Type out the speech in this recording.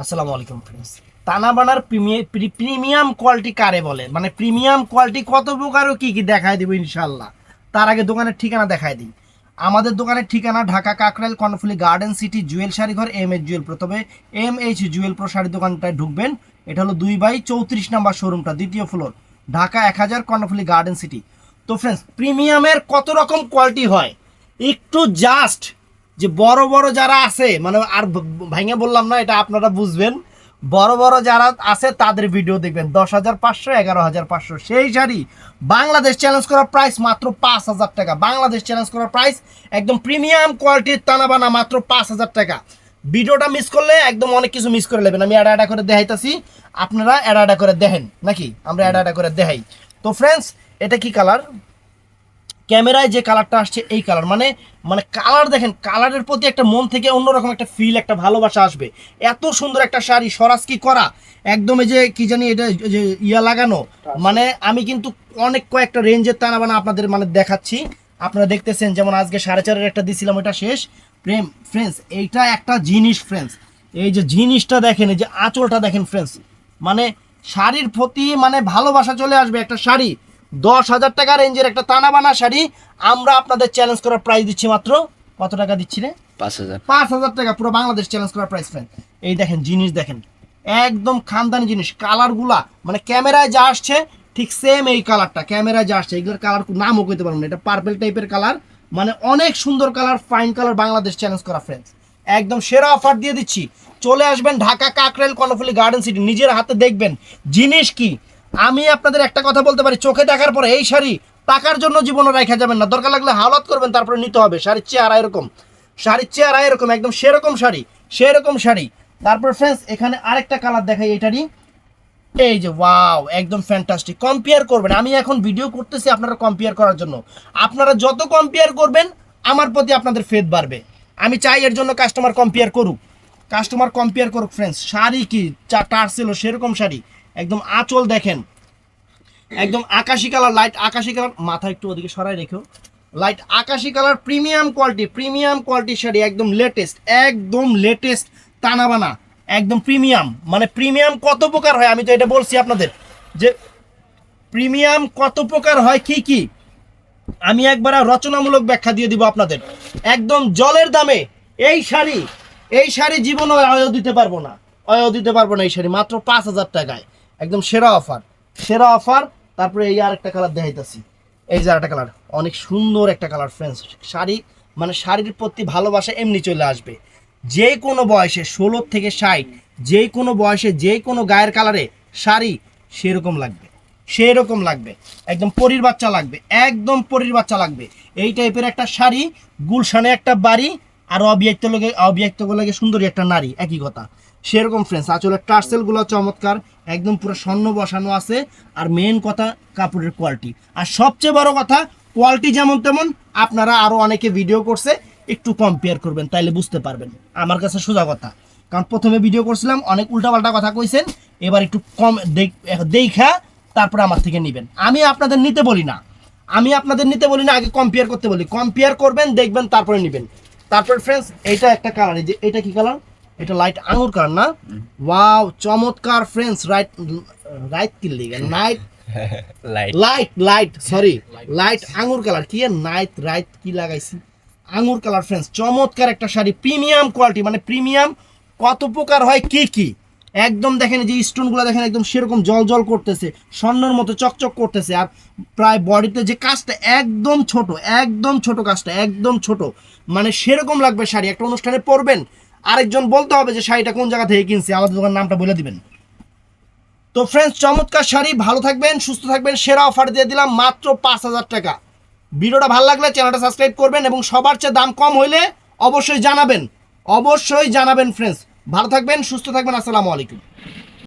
আসসালামু আলাইকুম friends তানাবানার premium quality কারে বলে? মানে প্রিমিয়াম কোয়ালিটি কত প্রকার ও কি কি দেখায় দিব ইনশাল্লাহ তার আগে দোকানের ঠিকানা দেখায় দিই। আমাদের দোকানের ঠিকানা Dhaka Kakrail Karnaphuli garden city Jewel sari ঘর এম এইচ জুয়েল প্রথমে M H Jewel pro sari দোকানটায় ঢুকবেন। এটা হলো দুই বাই চৌত্রিশ নাম্বার শোরুমটা দ্বিতীয় ফ্লোর ঢাকা এক হাজার, কর্ণফুলি গার্ডেন সিটি তো ফ্রেন্ডস প্রিমিয়ামের কত রকম কোয়ালিটি হয়? একটু জাস্ট যে বড় বড় যারা আছে মানে আর ভাঙে বললাম না, এটা আপনারা বুঝবেন। বড় বড় যারা আছে, তাদের ভিডিও দেখবেন। দশ হাজার পাঁচশো, এগারো হাজার পাঁচশো। সেই শাড়ি বাংলাদেশ চ্যালেঞ্জ করার প্রাইস মাত্র পাঁচ হাজার টাকা। বাংলাদেশ চ্যালেঞ্জ করার প্রাইস একদম প্রিমিয়াম কোয়ালিটির টানাবানা মাত্র পাঁচ হাজার টাকা। ভিডিওটা মিস করলে একদম অনেক কিছু মিস করে নেবেন। আমি অ্যাডা অ্যাডা করে দেখাইতাছি। আপনারা অ্যাডা অ্যাডা করে দেখেন, নাকি? আমরা অ্যাডা অ্যাডা করে দেখাই। তো ফ্রেন্ডস এটা কি কালার ক্যামেরায় যে কালারটা আসছে এই কালার। মানে মানে কালার দেখেন, কালারের প্রতি একটা মন থেকে অন্যরকম একটা ফিল একটা ভালোবাসা আসবে। এত সুন্দর একটা শাড়ি সরাস কি করা? একদম এই যে, কি জানি এটা যে ইয়া লাগানো। মানে আমি কিন্তু অনেক কয়েকটা রেঞ্জের টানা বানা আপনাদের মানে দেখাচ্ছি। আপনারা দেখতেছেন, যেমন আজকে সাড়ে চারের একটা দিছিলাম ওটা শেষ। প্রেম ফ্রেন্ডস এইটা একটা জিনিস ফ্রেন্ডস এই যে জিনিসটা দেখেন, এই যে আঁচলটা দেখেন ফ্রেন্ডস মানে শাড়ির প্রতি মানে ভালোবাসা চলে আসবে একটা শাড়ি। দশ হাজার টাকা রেঞ্জের একটা তানাবানা শাড়ি। আমরা আপনাদের চ্যালেঞ্জ করার প্রাইস দিচ্ছি মাত্র কত টাকা দিচ্ছি রে? পাঁচ হাজার। পাঁচ হাজার টাকা পুরো বাংলাদেশ চ্যালেঞ্জ করার প্রাইস ফ্রেন্ড এই দেখেন জিনিস দেখেন। একদম খানদানি জিনিস কালারগুলা মানে ক্যামেরায় যা আসছে ঠিক সেম এই কালারটা ক্যামেরায় যা আসছে এগুলোর কালার নামও কইতে পারব না এটা পার্পেল টাইপের কালার মানে অনেক সুন্দর colour fine colour Bangladesh challenge করা ফ্রেন্ডস একদম সেরা অফার দিয়ে দিচ্ছি। চলে আসবেন ঢাকা কাকরেল কর্ণফুলি গার্ডেন সিটি নিজের হাতে দেখবেন। জিনিস কি? আমি আপনাদের একটা কথা বলতে পারি, চোখে দেখার পরে এই শাড়ি টাকার জন্য জীবনে রাখা যাবেন না। দরকার লাগলে হাওলাত করবেন, তারপরে নিতে হবে। শাড়ির চেহারা এরকম। শাড়ির চেহারা এরকম, একদম সেরকম শাড়ি সেরকম শাড়ি। তারপর ফ্রেন্ডস এখানে আরেকটা কালার দেখাই এটারই। এই যে ওয়াও একদম ফ্যান্টাস্টিক কম্পেয়ার করবেন। আমি এখন ভিডিও করতেছি আপনারা কম্পেয়ার করার জন্য। আপনারা যত কম্পেয়ার করবেন, আমার প্রতি আপনাদের ফেদ বাড়বে। আমি চাই এর জন্য কাস্টমার কম্পেয়ার করুক। কাস্টমার কম্পেয়ার করুক ফ্রেন্ডস শাড়ি কি? টার্সেল সেরকম শাড়ি। একদম আঁচল দেখেন। একদম আকাশি কালার লাইট আকাশি কালার। মাথা একটু ওদিকে সরাই রেখো। লাইট আকাশি colour premium quality premium quality sari, একদম লেটেস্ট একদম লেটেস্ট টানাবানা একদম প্রিমিয়াম মানে প্রিমিয়াম কত প্রকার হয়? আমি তো এটা বলছি আপনাদের যে প্রিমিয়াম কত প্রকার হয়, কি কি? আমি একবার রচনামূলক ব্যাখ্যা দিয়ে দিব আপনাদের। একদম জলের দামে এই শাড়ি এই শাড়ি জীবনে অয় দিতে পারব না। অয় দিতে পারব না এই শাড়ি, মাত্র পাঁচ হাজার টাকায়। একদম সেরা অফার সেরা অফার তারপরে এই আর একটা কালার দেখাইতেছি। এই যে আরেকটা কালার অনেক সুন্দর একটা কালার ফ্রেন্ডস শাড়ি মানে শাড়ির প্রতি ভালোবাসা এমনি চলে আসবে। যে কোনো বয়সে, ষোলো থেকে ষাট যে কোনো বয়সে যে কোনো গায়ের কালারে শাড়ি সেরকম লাগবে। সেরকম লাগবে। একদম পরির বাচ্চা লাগবে, একদম পরির বাচ্চা লাগবে। এই টাইপের একটা শাড়ি, গুলশানে একটা বাড়ি, আর অবিয়াক্ত লোকে অবিয়াক্ত লাগে সুন্দরী একটা নারী, একই কথা। সেরকম ফ্রেন্ডস আসলে টার্সেলগুলো চমৎকার, একদম পুরো স্বর্ণ বসানো আছে। আর মেন কথা, কাপড়ের কোয়ালিটি আর সবচেয়ে বড় কথা কোয়ালিটি যেমন তেমন, আপনারা আরও অনেকে ভিডিও করছে, একটু কম্পেয়ার করবেন, তাইলে বুঝতে পারবেন। আমার কাছে সোজা কথা। কারণ প্রথমে ভিডিও করছিলাম, অনেক উল্টাপাল্টা কথা কইছেন, এবার একটু কম দেখ- তারপরে আমার থেকে নেবেন। আমি আপনাদের নিতে বলি না। আমি আপনাদের নিতে বলি না, আগে কম্পেয়ার করতে বলি। কম্পেয়ার করবেন, দেখবেন, তারপরে নেবেন। তারপর ফ্রেন্ডস এটা একটা কালার এই যে এটা কি কালার এটা লাইট আঙুর কার না? ওয়াও চমৎকার ফ্রেন্ডস রাইট রাইট কি লিগে night light light light sorry light আঙুর কালার কি নাইট রাইট কি লাগাইছি? আঙুর কালার ফ্রেন্ডস চমৎকার একটা শাড়ি প্রিমিয়াম কোয়ালিটি মানে প্রিমিয়াম কত প্রকার হয় কি কি? একদম দেখেন এই যে স্টোনগুলো দেখেন একদম সেরকম জল জল করতেছে স্বর্ণের মতো চকচক করতেছে আর প্রায় বডিতে যে কাজটা একদম ছোট একদম ছোট কাজটা একদম ছোট মানে সেরকম লাগবে শাড়ি। একটা অনুষ্ঠানে পরবেন আরেকজন বলতে হবে যে শাড়িটা কোন জায়গা থেকে কিনছে? আমাদের দোকানের নামটা বলে দিবেন। তো ফ্রেন্ডস চমৎকার শাড়ি, ভালো থাকবেন, সুস্থ থাকবেন, সেরা অফার দিয়ে দিলাম মাত্র পাঁচ হাজার টাকা। ভিডিওটা ভালো লাগলে চ্যানেলটা সাবস্ক্রাইব করবেন এবং সবার চেয়ে দাম কম হইলে অবশ্যই জানাবেন। অবশ্যই জানাবেন ফ্রেন্ডস ভালো থাকবেন, সুস্থ থাকবেন, আসসালামু আলাইকুম।